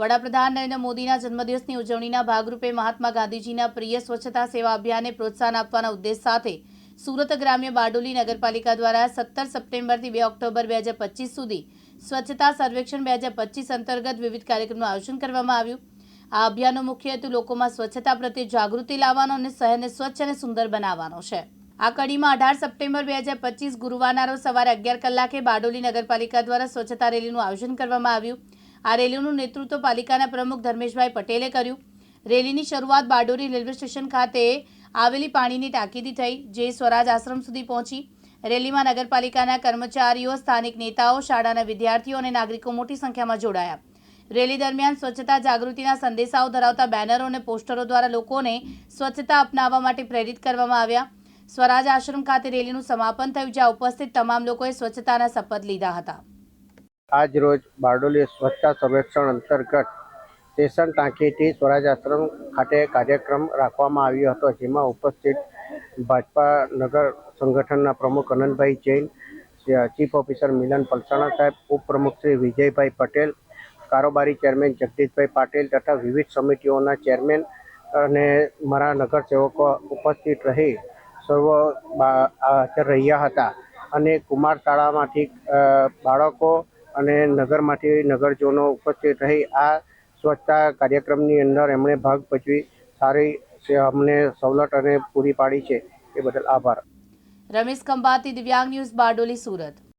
વડાપ્રધાન નરેન્દ્ર મોદીના જન્મદિવસની ઉજવણીના ભાગરૂપે મહાત્મા ગાંધીજીના પ્રિય સ્વચ્છતા સેવા અભિયાનને પ્રોત્સાહન આપવાના ઉદ્દેશ સાથે સુરત ગ્રામ્ય બારડોલી નગરપાલિકા દ્વારા સત્તર સપ્ટેમ્બરથી બે ઓક્ટોબર બે હજાર પચીસ સુધી સ્વચ્છતા સર્વેક્ષણ બે હજાર પચીસ અંતર્ગત વિવિધ કાર્યક્રમનું આયોજન કરવામાં આવ્યું. આ અભિયાનનો મુખ્ય હેતુ લોકોમાં સ્વચ્છતા પ્રત્યે જાગૃતિ લાવવાનો અને શહેરને સ્વચ્છ અને સુંદર બનાવવાનો છે. આ કડીમાં અઢાર સપ્ટેમ્બર બે હજાર પચીસ ગુરુવારના રોજ સવારે અગિયાર કલાકે બારડોલી નગરપાલિકા દ્વારા સ્વચ્છતા રેલીનું આયોજન કરવામાં આવ્યું. આ રેલીનું નેતૃત્વ પાલિકાના પ્રમુખ ધર્મેશભાઈ પટેલે કર્યું. રેલીની શરૂઆત બારડોલી રેલવે સ્ટેશન ખાતે આવેલી પાણીની ટાંકીથી થઈ, જે સ્વરાજ આશ્રમ સુધી પહોંચી. રેલીમાં નગરપાલિકાના કર્મચારીઓ, સ્થાનિક નેતાઓ, શાળાના વિદ્યાર્થીઓ અને નાગરિકો મોટી સંખ્યામાં જોડાયા. રેલી દરમિયાન સ્વચ્છતા જાગૃતિના સંદેશાઓ ધરાવતા બેનરો અને પોસ્ટરો દ્વારા લોકોને સ્વચ્છતા અપનાવવા માટે પ્રેરિત કરવામાં આવ્યા. સ્વરાજ આશ્રમ ખાતે રેલીનું સમાપન થયું, જ્યાં ઉપસ્થિત તમામ લોકોએ સ્વચ્છતાના શપથ લીધા હતા. આજ રોજ બારડોલી સ્વચ્છતા સર્વેક્ષણ અંતર્ગત સ્ટેશન ટાંકીથી સ્વરાજ આશ્રમ ખાતે કાર્યક્રમ રાખવામાં આવ્યો હતો, જેમાં ઉપસ્થિત ભાજપા નગર સંગઠનના પ્રમુખ અનંતભાઈ જૈન, ચીફ ઓફિસર મિલન પલસાણા સાહેબ, ઉપપ્રમુખ શ્રી વિજયભાઈ પટેલ, કારોબારી ચેરમેન જગદીશભાઈ પાટીલ તથા વિવિધ સમિતિઓના ચેરમેન અને મારા નગરસેવકો ઉપસ્થિત રહી સર્વ હાજર રહ્યા હતા. અને કુમાર શાળામાંથી બાળકો અને નગરમાંથી નગરજનો ઉપસ્થિત રહી આ સ્વચ્છતા કાર્યક્રમની અંદર એમણે ભાગ ભજવી સારી અમને સવલત અને પૂરી પાડી છે. એ બદલ આભાર. રમેશ ખંભાતી, દિવ્યાંગ ન્યૂઝ બારડોલી, સુરત.